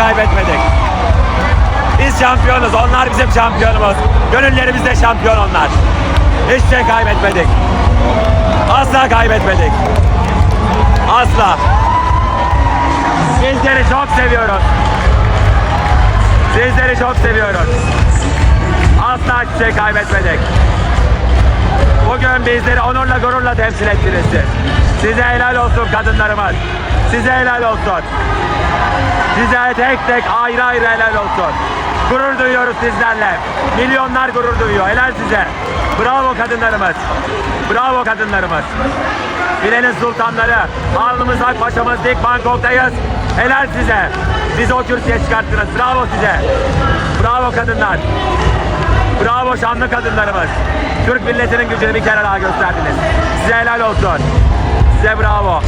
kaybetmedik. Biz şampiyonuz. Onlar bizim şampiyonumuz. Gönüllerimizde şampiyon onlar. Hiçbir şey kaybetmedik. Asla kaybetmedik. Asla. Sizleri çok seviyoruz. Sizleri çok seviyoruz. Asla hiçbir şey kaybetmedik. Bugün bizleri onurla gururla temsil ettiniz siz. Size helal olsun kadınlarımız. Size helal olsun. Size tek tek ayrı ayrı helal olsun. Gurur duyuyoruz sizlerle. Milyonlar gurur duyuyor. Helal size. Bravo kadınlarımız. Bravo kadınlarımız. Filenin sultanları. Alnımız ak paşamız dik Bangkok'tayız. Helal size. Bizi o kürsüye çıkarttınız. Bravo size. Bravo kadınlar. Bravo şanlı kadınlarımız. Türk milletinin gücünü bir kere daha gösterdiniz. Size helal olsun. Size bravo.